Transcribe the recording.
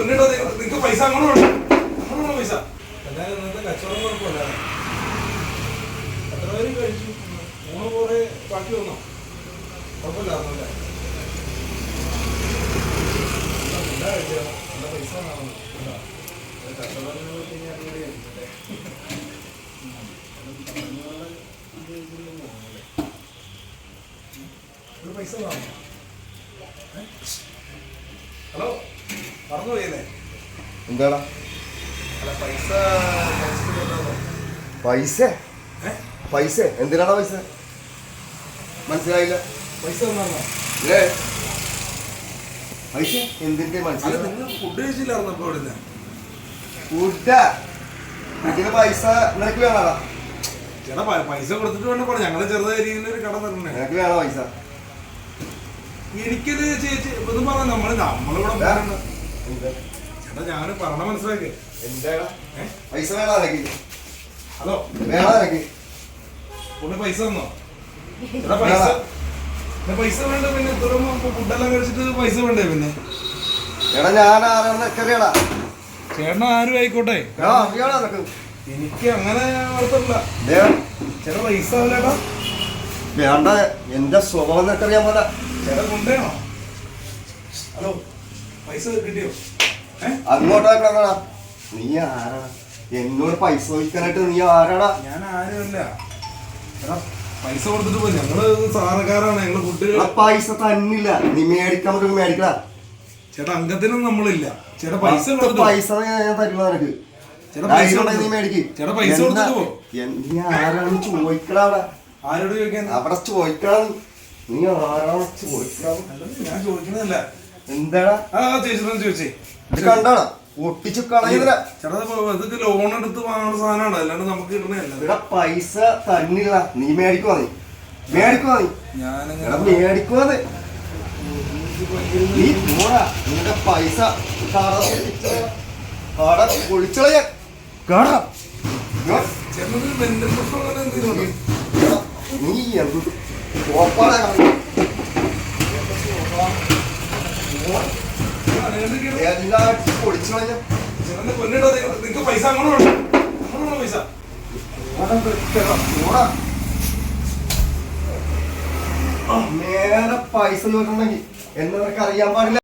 പൊന്നിട്ടോ നിങ്ങക്ക് പൈസ അങ്ങോട്ട് വേണം അങ്ങോട്ട് വേണം പൈസ. എന്തായാലും ഇന്നത്തെ കച്ചവടം കുഴപ്പമില്ല. എത്ര പേര് കഴിച്ചു? മൂന്ന് പോരെ ബാക്കി വന്നോ? കുഴപ്പമില്ലായിരുന്നല്ലേ നല്ല പൈസ വേണം. പോയി കഴിഞ്ഞാൽ പോകണല്ലേ? ഒരു പൈസ വേണം. ഹലോ? മറന്നു എന്താടാ? പൈസ? പൈസ? പൈസ? എന്തിനാടാ പൈസ? മനസ്സിലായില്ല. പൈസ ഏ? പൈസ? എന്തിന്റെ മനസ്സിലായി ഫുഡ് കഴിച്ചില്ലായിരുന്നു അപ്പൊ ഇവിടുന്ന് ഫുഡ ഇതിന് പൈസ നിനക്ക് വേണടാ? ചേട്ടാ പൈസ കൊടുത്തിട്ട് വേണ്ട പോണം. ഞങ്ങൾ ചെറുതായ രീതിയിൽ ഒരു കട തരണേ. നിനക്ക് വേണോ പൈസ? എനിക്കത് ചേച്ചി ഇതൊന്നും പറഞ്ഞ നമ്മൾ നമ്മളിവിടെ ചേട്ടാ പറഞ്ഞ മനസ്സിലാക്കി. എന്താടാ പൈസ വേണോ ഹലോ. വേണോ നിനക്ക്? പുള്ളി പൈസ തന്നോ? പൈസ വേണ്ട പിന്നെ. ഫുഡെല്ലാം കഴിച്ചിട്ട് പൈസ വേണ്ടേ പിന്നെ? എടാ ഞാൻ ആരാണെന്ന് എനിക്കറിയാടാ. ചേട്ടൻ ആരും ആയിക്കോട്ടെ. എനിക്ക് അങ്ങനെ ചേട്ടാ പൈസ ആവില്ലേട്ടാ വേണ്ട എന്റെ സ്വഭാവം നിനക്കറിയാൻ പോലെ ചേട്ടാ കൊണ്ടേണോ ഹലോ. പൈസ കിട്ടിയോ? ഏ? നീ ആരാടാ എന്നോട് പൈസ ചോദിക്കാനായിട്ട് നീ ആരാടാ? ഞാൻ ആരുമല്ല. പൈസ കൊടുത്തിട്ട് പോയി. ഞങ്ങൾ സാറക്കാരാണ് ഞങ്ങൾ ഫുഡ് പൈസ തന്നില്ല. നീ മേടിക്കാൻ പറ്റും മേടിക്കടാ. ചേട്ടാ അംഗത്തിനും നമ്മളില്ല. ചേട്ടാ പൈസ പൈസ ഞാൻ നിനക്ക്. ഉണ്ടെങ്കിൽ നീ കൊടുത്തിട്ട് മേടിക്ക്. ചേട്ടാ പൈസ എന്താ- കൊടുത്തിട്ട് പോ. നീ ആരാണ് ചോദിക്കടാ അവിടെ. ആരോട് ചോദിക്കാൻ? അവിടെ ചോദിക്കടാ നീ. ആരാണ് ഞാൻ ചോദിക്കുന്നതല്ല. എന്താടാ? ആ ചേച്ചി ചോദിച്ചേ ഇത് കണ്ടാടാ ഒട്ടിച്ചു കളയുന്നില്ല ചേട്ടാ ഇതൊക്കെ ലോൺ എടുത്ത് വാങ്ങുന്ന സാധനമാണ്. അല്ലാണ്ട് നമുക്ക് കിട്ടണല്ല ഇവിടെ പൈസ തന്നില്ല നീ മേടിക്കുവാ നീ? മേടിക്കുവാ നീ? ഞാനങ്ങനെ മേടിക്കുവാ നീ നീ പോടാ. നിന്റെ പൈസ കട പൊളിച്ചളയാ കട. ഞാൻ ചേട്ടനൊരു പൈസ നേരെ പൈസ നോക്കണമെങ്കിൽ. എന്നവർക്ക് അറിയാൻ പാടില്ല.